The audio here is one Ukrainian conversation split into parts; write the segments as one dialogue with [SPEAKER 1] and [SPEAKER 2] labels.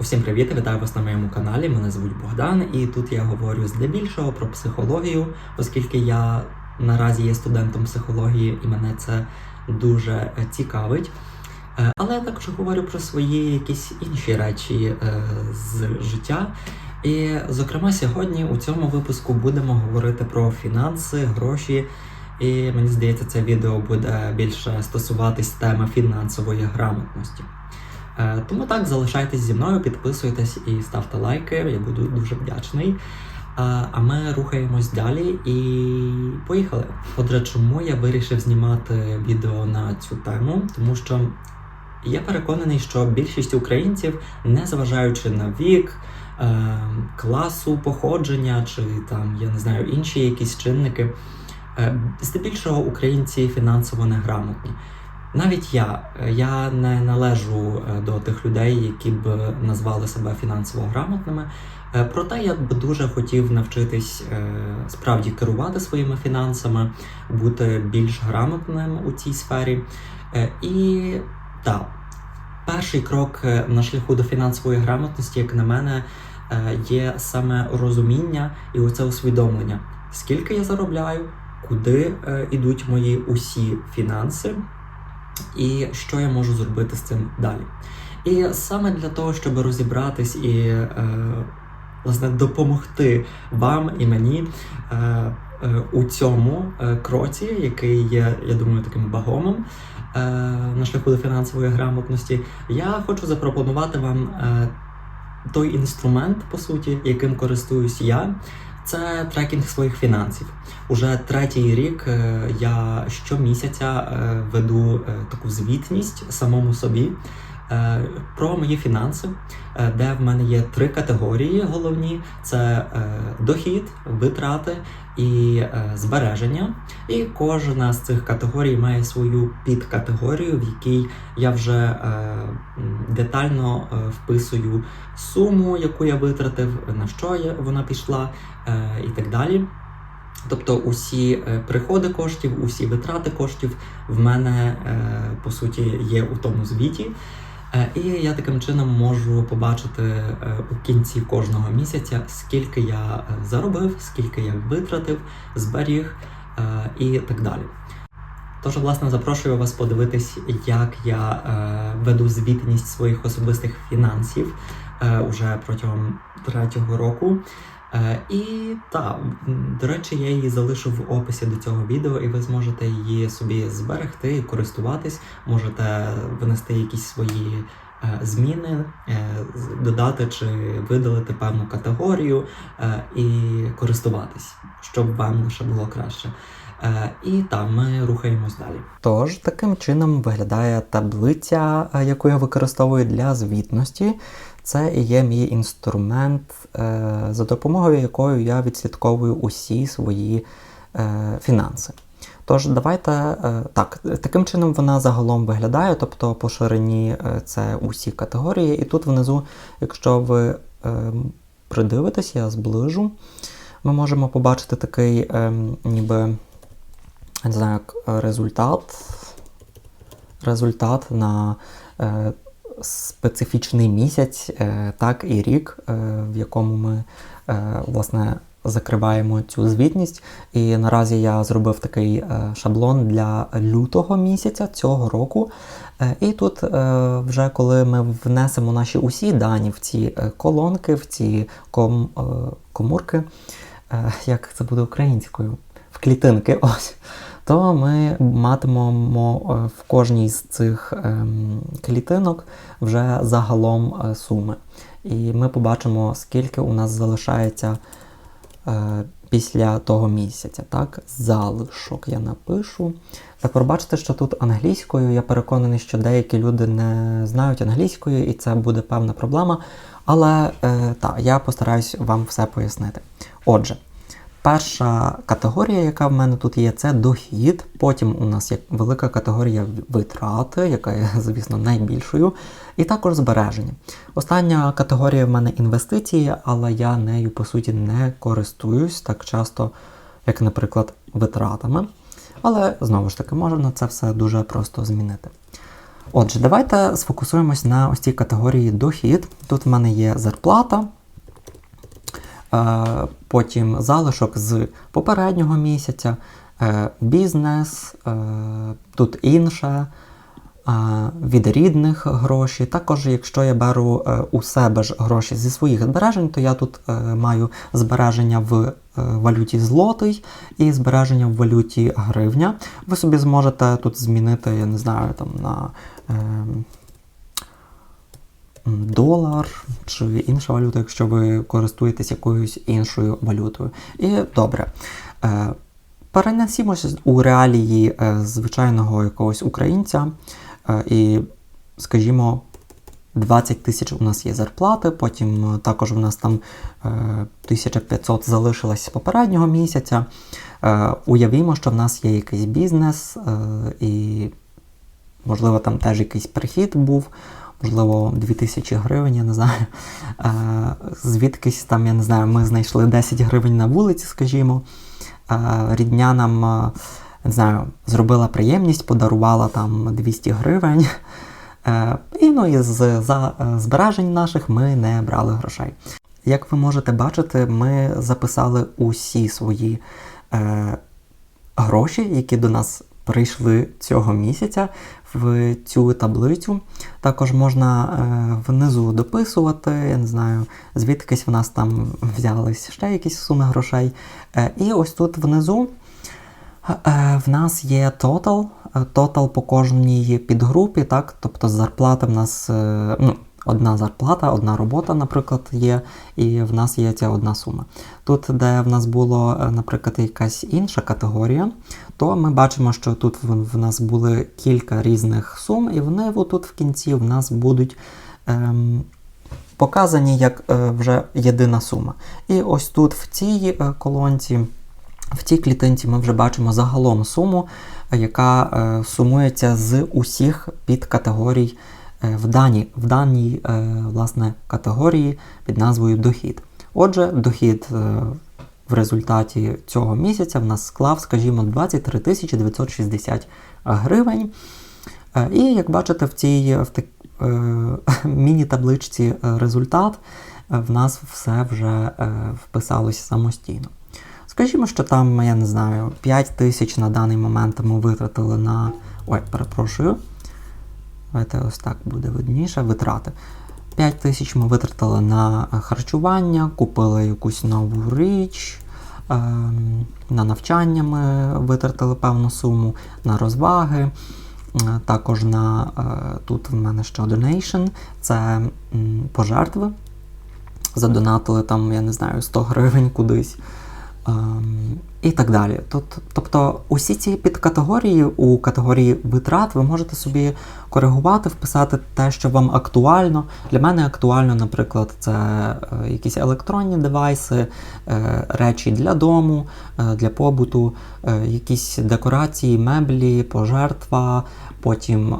[SPEAKER 1] Усім привіт, вітаю вас на моєму каналі. Мене звуть Богдан, і тут я говорю здебільшого про психологію, оскільки я наразі є студентом психології і мене це дуже е, цікавить. Е, Але я також говорю про свої якісь інші речі е, з життя. І, зокрема, сьогодні у цьому випуску будемо говорити про фінанси, гроші. І мені здається, це відео буде більше стосуватись теми фінансової грамотності. Е, Тому так, залишайтесь зі мною, підписуйтесь і ставте лайки, я буду дуже вдячний. Е, А ми рухаємось далі і поїхали. Отже, чому я вирішив знімати відео на цю тему? Тому що я переконаний, що більшість українців, незважаючи на вік, е, класу походження чи там, я не знаю, інші якісь чинники, здебільшого українці фінансово неграмотні. Навіть я, е, я не належу е, до тих людей, які б назвали себе фінансово грамотними. Е, Проте я б дуже хотів навчитись справді керувати своїми фінансами, бути більш грамотним у цій сфері. І так, перший крок на шляху до фінансової грамотності, як на мене, є саме розуміння і оце усвідомлення, скільки я заробляю, куди ідуть мої усі фінанси і що я можу зробити з цим далі. І саме для того, щоб розібратись і е, власне допомогти вам і мені е, е, у цьому е, кроці, який є, я думаю, таким багомом е, на шляху до фінансової грамотності, я хочу запропонувати вам той інструмент, по суті, яким користуюсь я. Це трекінг своїх фінансів. Уже третій рік е, я щомісяця е, веду е, таку звітність самому собі про мої фінанси, е, де в мене є три категорії головні: це е, дохід, витрати і е, збереження. І кожна з цих категорій має свою підкатегорію, в якій я вже е, детально е, вписую суму, яку я витратив, на що вона пішла, е, і так далі. Тобто усі е, приходи коштів, усі витрати коштів в мене е, по суті є у тому звіті. Е, І я таким чином можу побачити е, у кінці кожного місяця, скільки я е, заробив, скільки я витратив, зберіг і так далі. Тож, власне, запрошую вас подивитись, як я веду звітність своїх особистих фінансів уже протягом третього року. Е, і так, до речі, я її залишу в описі до цього відео, і ви зможете її собі зберегти і користуватись. Можете внести якісь свої е, зміни, е, додати чи видалити певну категорію і користуватись, щоб вам лише було краще. І там ми рухаємось далі. Тож таким чином виглядає таблиця, яку я використовую для звітності. Це і є мій інструмент, е, за допомогою якою я відслідковую усі свої е, фінанси. Тож, давайте е, так, таким чином вона загалом виглядає, тобто по ширині це усі категорії, і тут внизу, якщо ви придивитесь, я зближу, ми можемо побачити такий ніби не знаю, результат, результат на специфічний місяць, е, так і рік, е, в якому ми е, власне закриваємо цю звітність. І наразі я зробив такий шаблон для лютого місяця цього року. І тут, вже коли ми внесемо наші усі дані в ці колонки, в ці ком, комурки, як це буде українською? В клітинки, ось. То ми матимемо е, в кожній з цих ем, клітинок вже загалом е, суми. І ми побачимо, скільки у нас залишається е, після того місяця. Так, залишок я напишу. Тепер бачите, що тут англійською. Я переконаний, що деякі люди не знають англійської, і це буде певна проблема. Але е, так, я постараюсь вам все пояснити. Отже, перша категорія, яка в мене тут є, це дохід. Потім у нас є велика категорія витрати, яка є, звісно, найбільшою, і також збереження. Остання категорія в мене інвестиції, але я нею по суті не користуюсь так часто, як, наприклад, витратами. Але знову ж таки, можна це все дуже просто змінити. Отже, давайте сфокусуємось на ось цій категорії дохід. Тут в мене є зарплата, потім залишок з попереднього місяця, е, бізнес, е, тут інше, е, від рідних гроші. Також, якщо я беру е, у себе ж гроші зі своїх збережень, то я тут е, маю збереження в е, валюті злотий і збереження в валюті гривня. Ви собі зможете тут змінити, я не знаю, там на. Долар чи інша валюта, якщо ви користуєтесь якоюсь іншою валютою. І добре. Е, перенесімося у реалії е, звичайного якогось українця. Е, і, скажімо, 20 тисяч у нас є зарплати, потім також у нас там е, 1500 залишилось з попереднього місяця. Уявімо, що в нас є якийсь бізнес, і, можливо, там теж якийсь прихід був, можливо, 2000 гривень, я не знаю. Звідкись там, я не знаю, ми знайшли 10 гривень на вулиці, скажімо. Рідня нам, не знаю, зробила приємність, подарувала там 200 гривень. Е, І ну, із за е, збережень наших ми не брали грошей. Як ви можете бачити, ми записали усі свої е, гроші, які до нас прийшли цього місяця в цю таблицю. Також можна е, внизу дописувати, я не знаю, звідкись в нас там взялись ще якісь суми грошей. Е, і ось тут внизу Е, В нас є е, total по кожній підгрупі, так? Тобто зарплата в нас ну, одна зарплата, одна робота, наприклад, є, і в нас є ця одна сума. Тут, де в нас було, е, наприклад, якась інша категорія, то ми бачимо, що тут в, нас були кілька різних сум, і вони тут в кінці в нас будуть. Ем, Показані як е, вже єдина сума. І ось тут в цій е, колонці в цій клітинці ми вже бачимо загалом суму, яка е, сумується з усіх підкатегорій в даній, в даній е, власне, категорії під назвою дохід. Отже, дохід е, в результаті цього місяця в нас склав, скажімо, 23 тисячі 960 гривень. Е, І як бачите, в цій в так, е, міні-табличці е, результат е, в нас все вже е, вписалось самостійно. Скажімо, що там, я не знаю, 5 тисяч на даний момент ми витратили на. Ой, перепрошую. Давайте ось так буде видніше. Витрати. 5 тисяч ми витратили на е, харчування, купили якусь нову річ. ем, На навчання ми витратили певну суму, на розваги. Е, Також на е, тут в мене ще donation, це пожертви. Задонатили там, я не знаю, 100 гривень кудись. Ем, і так далі. Тобто усі ці підкатегорії у категорії витрат ви можете собі коригувати, вписати те, що вам актуально. Для мене актуально, наприклад, це е, якісь електронні девайси, е, речі для дому, е, для побуту, якісь декорації, меблі, пожертва, потім.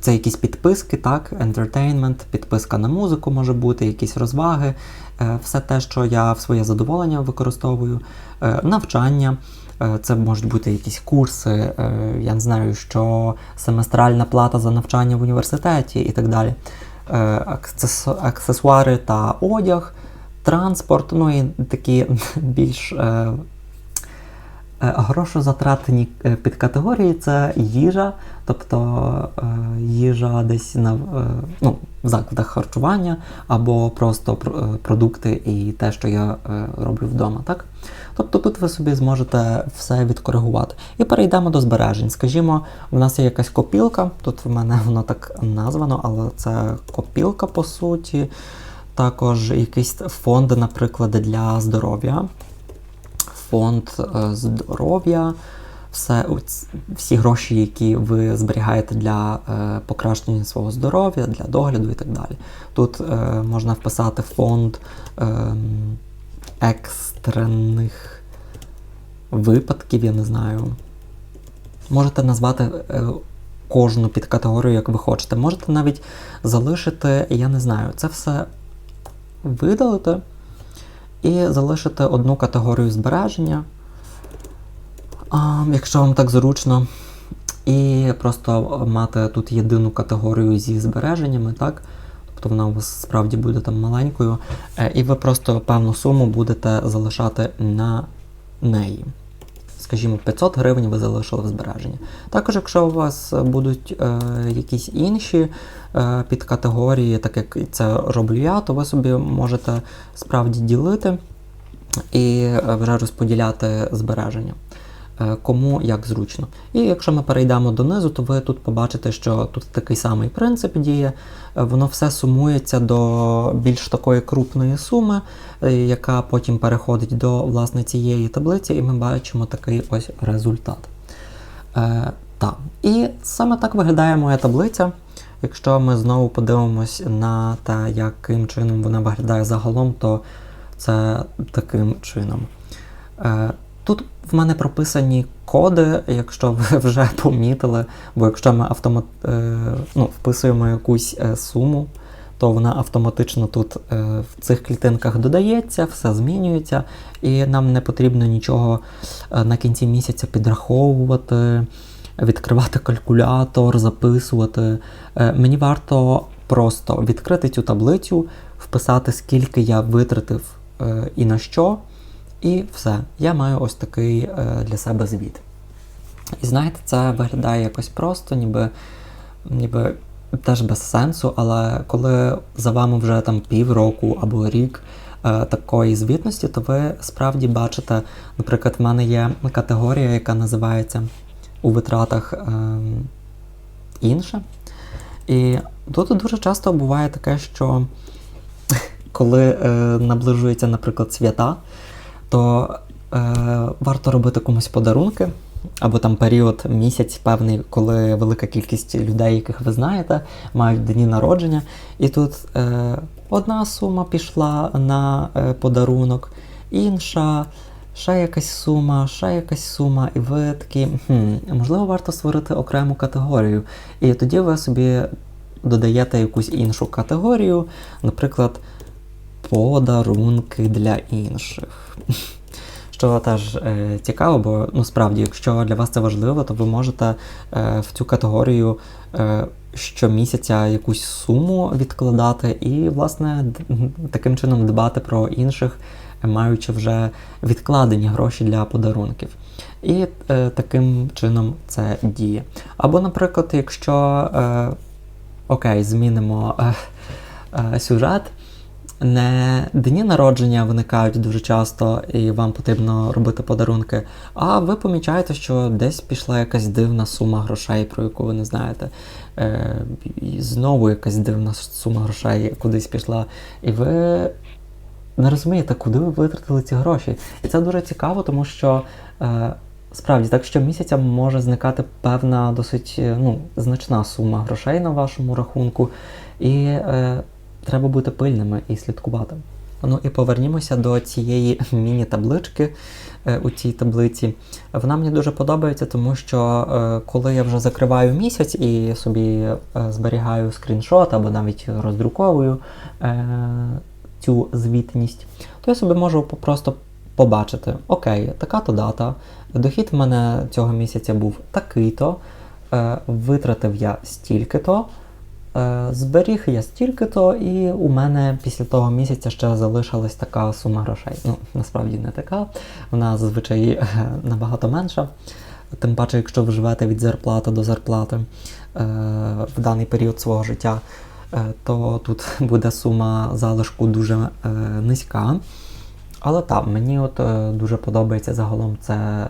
[SPEAKER 1] Це якісь підписки, так, entertainment, підписка на музику може бути, якісь розваги, е, все те, що я в своє задоволення використовую, е, навчання. е, Це можуть бути якісь курси, я не знаю, що семестральна плата за навчання в університеті і так далі. Аксесуари та одяг, транспорт, ну і такі більш Грошозатратні е, підкатегорії це їжа, тобто е, їжа десь на е, ну, в закладах харчування або просто е, продукти і те, що я е, роблю вдома. Так? Тобто тут ви собі зможете все відкоригувати. І перейдемо до збережень. Скажімо, в нас є якась копілка, тут в мене воно так названо, але це копілка по суті. Також якийсь фонд, наприклад, для здоров'я фонд е, здоров'я, все, всі гроші, які ви зберігаєте для е, покращення свого здоров'я, для догляду і так далі. Тут е, можна вписати фонд ем, екстрених випадків, я не знаю. Можете назвати кожну підкатегорію, як ви хочете. Можете навіть залишити, я не знаю, це все видалити і залишити одну категорію збереження, якщо вам так зручно. і просто мати тут єдину категорію зі збереженнями, так? Тобто вона у вас справді буде там маленькою, е, і ви просто певну суму будете залишати на неї. Скажімо, 500 гривень ви залишили в збереженні. Також, якщо у вас будуть е, якісь інші е, підкатегорії, так як це роблю я, то ви собі можете справді ділити і е, вже розподіляти збереження. Е, Кому як зручно. І якщо ми перейдемо донизу, то ви тут побачите, що тут такий самий принцип діє. Е, Воно все сумується до більш такої крупної суми, е, яка потім переходить до власне цієї таблиці, і ми бачимо такий ось результат. Е, так. І саме так виглядає моя таблиця. Якщо ми знову подивимось на те, яким чином вона виглядає загалом, то це таким чином. Тут в мене прописані коди, якщо ви вже помітили, бо якщо ми автомат, е, ну, вписуємо якусь е, суму, то вона автоматично тут е, в цих клітинках додається, все змінюється, і нам не потрібно нічого на кінці місяця підраховувати, відкривати калькулятор, записувати. Мені варто просто відкрити цю таблицю, вписати, скільки я витратив і на що. І все, я маю ось такий е, для себе звіт. І знаєте, це виглядає якось просто, ніби, ніби теж без сенсу, але коли за вами вже там півроку або рік е, такої звітності, то ви справді бачите, наприклад, в мене є категорія, яка називається у витратах е, інше. І тут дуже часто буває таке, що коли е, наближуються, наприклад, свята, то е, варто робити комусь подарунки, або там період місяць певний, коли велика кількість людей, яких ви знаєте, мають дні народження. І тут е, одна сума пішла на е, подарунок, інша. Ще якась сума, ще якась сума, і ви такі, хм, можливо, варто створити окрему категорію. І тоді ви собі додаєте якусь іншу категорію, наприклад, подарунки для інших. Що теж е, цікаво, бо ну, справді, якщо для вас це важливо, то ви можете е, в цю категорію е, щомісяця якусь суму відкладати і, власне, таким чином дбати про інших, маючи вже відкладені гроші для подарунків. І е, таким чином це діє. Або, наприклад, якщо е, окей, змінимо е, е, сюжет. Не дні народження виникають дуже часто, і вам потрібно робити подарунки. А ви помічаєте, що десь пішла якась дивна сума грошей, про яку ви не знаєте. Е, і знову якась дивна сума грошей кудись пішла. І ви не розумієте, куди ви витратили ці гроші. І це дуже цікаво, тому що е, справді так щомісяця може зникати певна досить е, ну, значна сума грошей на вашому рахунку. І е, треба бути пильними і слідкувати. Ну і повернімося до цієї міні-таблички е, у цій таблиці. Вона мені дуже подобається, тому що е, коли я вже закриваю місяць і собі е, зберігаю скріншот або навіть роздруковую цю звітність, то я собі можу просто побачити: окей, така-то дата, дохід в мене цього місяця був такий-то, витратив я стільки-то. Е, Зберіг я стільки-то, і у мене після того місяця ще залишилась така сума грошей. Ну, насправді не така, вона зазвичай е, набагато менша. Тим паче, якщо ви живете від зарплати до зарплати е, в даний період свого життя, то тут буде сума залишку дуже низька. Але так, мені от дуже подобається загалом це,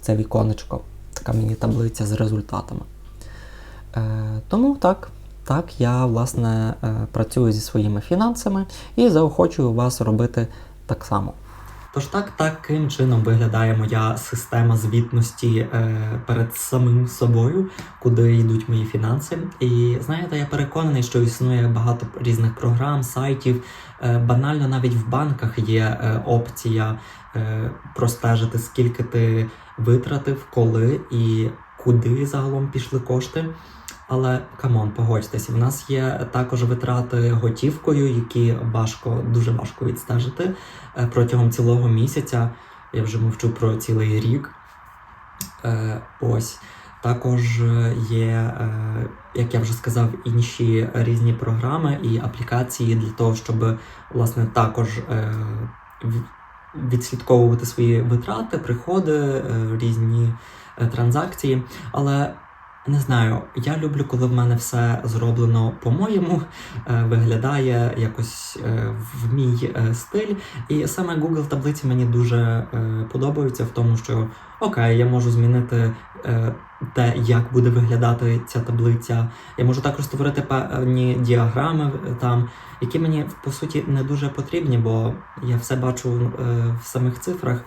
[SPEAKER 1] це віконечко, така міні-таблиця з результатами. Е, тому так, так, я власне е, працюю зі своїми фінансами і заохочую вас робити так само. Тож так, таким чином виглядає моя система звітності е, перед самим собою, куди йдуть мої фінанси. І знаєте, я переконаний, що існує багато різних програм, сайтів. Е, банально навіть в банках є е, опція е, простежити, скільки ти витратив, коли і куди загалом пішли кошти. Але камон, погодьтеся, в нас є також витрати готівкою, які важко, дуже важко відстежити е, протягом цілого місяця. Я вже мовчу про цілий рік. Е, ось. Також е, є, як я вже сказав, інші різні програми і аплікації для того, щоб власне також відслідковувати свої витрати, приходи, різні транзакції. Але не знаю, я люблю, коли в мене все зроблено по-моєму, е, виглядає якось е, в мій е, стиль. І саме Google таблиці мені дуже подобаються в тому, що окей, я можу змінити те, як буде виглядати ця таблиця. Я можу також створити певні діаграми там, які мені по суті не дуже потрібні, бо я все бачу в самих цифрах.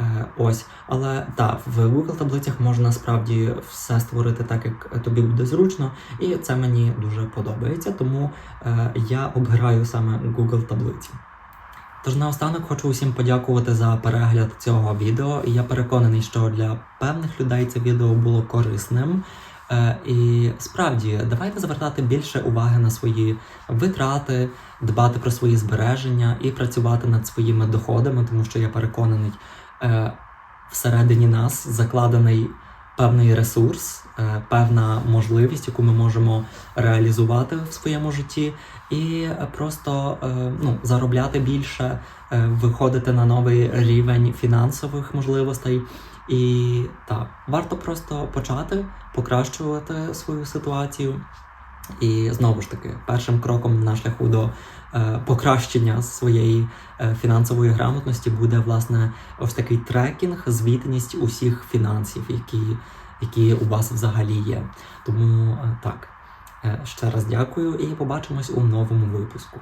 [SPEAKER 1] Е, ось, але так, в Google таблицях можна справді все створити так, як тобі буде зручно, і це мені дуже подобається, тому е, я обираю саме Google таблиці. Тож наостанок хочу усім подякувати за перегляд цього відео. Я переконаний, що для певних людей це відео було корисним. Е, і справді, давайте звертати більше уваги на свої витрати, дбати про свої збереження і працювати над своїми доходами, тому що я переконаний, всередині нас закладений певний ресурс, е, певна можливість, яку ми можемо реалізувати в своєму житті, і е, просто е, ну, заробляти більше, е, виходити на новий рівень фінансових можливостей. І так, варто просто почати покращувати свою ситуацію. І знову ж таки, першим кроком на шляху до е, покращення своєї е, фінансової грамотності буде власне ось такий трекінг, звітність усіх фінансів, які, які у вас взагалі є. Тому е, так, е, ще раз дякую і побачимось у новому випуску.